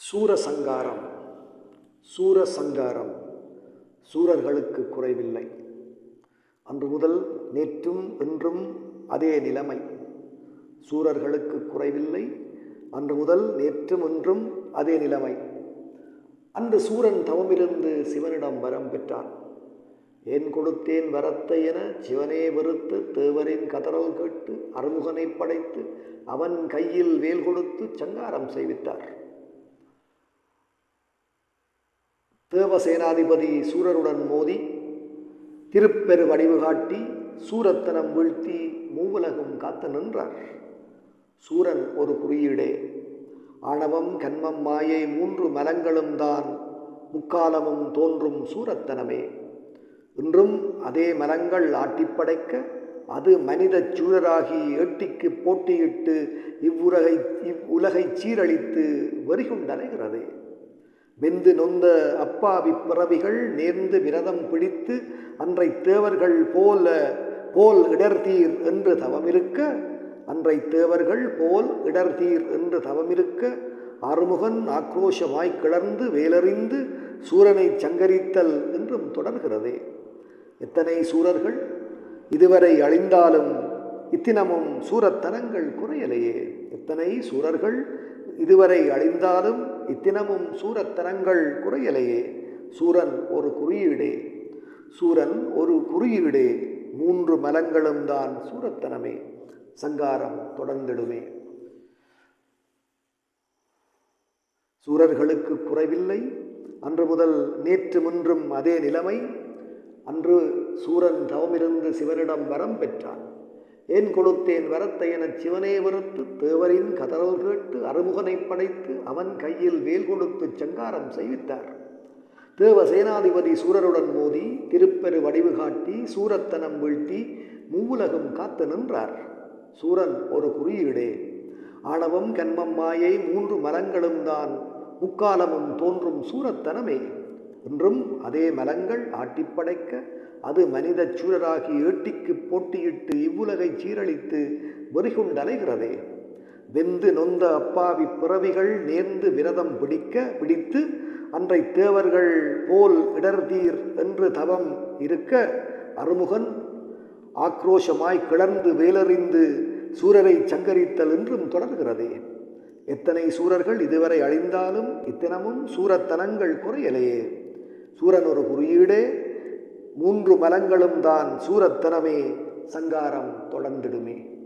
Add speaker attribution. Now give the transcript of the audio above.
Speaker 1: சூரசங்காரம். சூரசங்காரம். சூரர்களுக்கு குறைவில்லை. அன்று முதல் நேற்றும் இன்றும் அதே நிலைமை. சூரர்களுக்கு குறைவில்லை. அன்று முதல் நேற்றும் இன்றும் அதே நிலைமை. அன்று சூரன் தவமிருந்து சிவனிடம் வரம் பெற்றான். ஏன் கொடுத்தேன் வரத்தை என சிவனே வெறுத்து தேவரின் கதறல் கேட்டு அறுமுகனை படைத்து அவன் கையில் வேல் கொடுத்து சங்காரம் செய்வித்தார். தேவசேனாதிபதி சூரருடன் மோதி திருப்பெரு வடிவு காட்டி சூரத்தனம் வீழ்த்தி மூவுலகம் காத்து நின்றார். சூரன் ஒரு குறியீடே ஆணவம் கன்மம் மாயை மூன்று மலங்களும் தான் முக்காலமும் தோன்றும் சூரத்தனமே. இன்றும் அதே மலங்கள் ஆட்டிப்படைக்க அது மனித சூழராகி ஏட்டிக்கு போட்டியிட்டு இவ்வுலகை இவ்வுலகை சீரழித்து வெறிகுண்டலைகிறது வெந்து நொந்த அப்பாவி பிறவிகள் நேர்ந்து விரதம் பிடித்து அன்றை தேவர்கள் போல போல் இடர்தீர் என்று தவமிருக்க அன்றை தேவர்கள் போல் இடர்தீர் என்று தவமிருக்க ஆறுமுகன் ஆக்ரோஷமாய் கிளர்ந்து வேலறிந்து சூரனை சங்கரித்தல் என்றும் தொடர்கிறதே. எத்தனை சூரர்கள்? இதுவரை அழிந்தாலும் இத்தினமும் சூரத்தனங்கள் குறையலையே. எத்தனை சூரர்கள்? இதுவரை அழிந்தாலும் இத்தினமும் சூரத்தனங்கள் குறையலையே. சூரன் ஒரு குறியீடே. சூரன் ஒரு குறியீடே. மூன்று மலங்களும் தான் சூரத்தனமே. சங்காரம் தொடர்ந்திடுமே. சூரர்களுக்கு குறைவில்லை. அன்று முதல் நேற்று முன்றும் அதே நிலைமை. அன்று சூரன் தவமிருந்து சிவனிடம் வரம் பெற்றான். ஏன் கொடுத்தேன் வரத்தை என சிவனே வெறுத்து தேவரின் கதறல் கேட்டு அறுமுகனை படைத்து அவன் கையில் வேல் கொடுத்து சங்காரம் செய்வித்தார். தேவ சேனாதிபதி சூரருடன் மோதி திருப்பெரு வடிவு காட்டி சூரத்தனம் வீழ்த்தி மூவுலகம் காத்து நின்றார். சூரன் ஒரு குறியீடே. ஆணவம் கண்மம் மாயை மூன்று மரங்களும் தான். முக்காலமும் தோன்றும் சூரத்தனமே. இன்றும் அதே மலங்கள் ஆட்டிப்படைக்க அது மனித சூழராகி ஏட்டிக்கு போட்டியிட்டு இவ்வுலகை சீரழித்து வெறிகுண்டலைகிறதே வெந்து நொந்த அப்பாவி பிறவிகள் நேர்ந்து விரதம் பிடிக்க பிடித்து அன்றை தேவர்கள் போல் இடர்தீர் என்று தவம் இருக்க அருமுகன் ஆக்ரோஷமாய் கிளர்ந்து வேலறிந்து சூரரை சங்கரித்தல் என்றும் தொடர்கிறதே. எத்தனை சூரர்கள் இதுவரை அழிந்தாலும் இத்தனமும் சூரத்தனங்கள் குறையலையே. சூரன் ஒரு குறியீடே மூன்று மலங்களும் தான் சூரத்தனமே சங்காரம் தொடர்ந்திடுமே.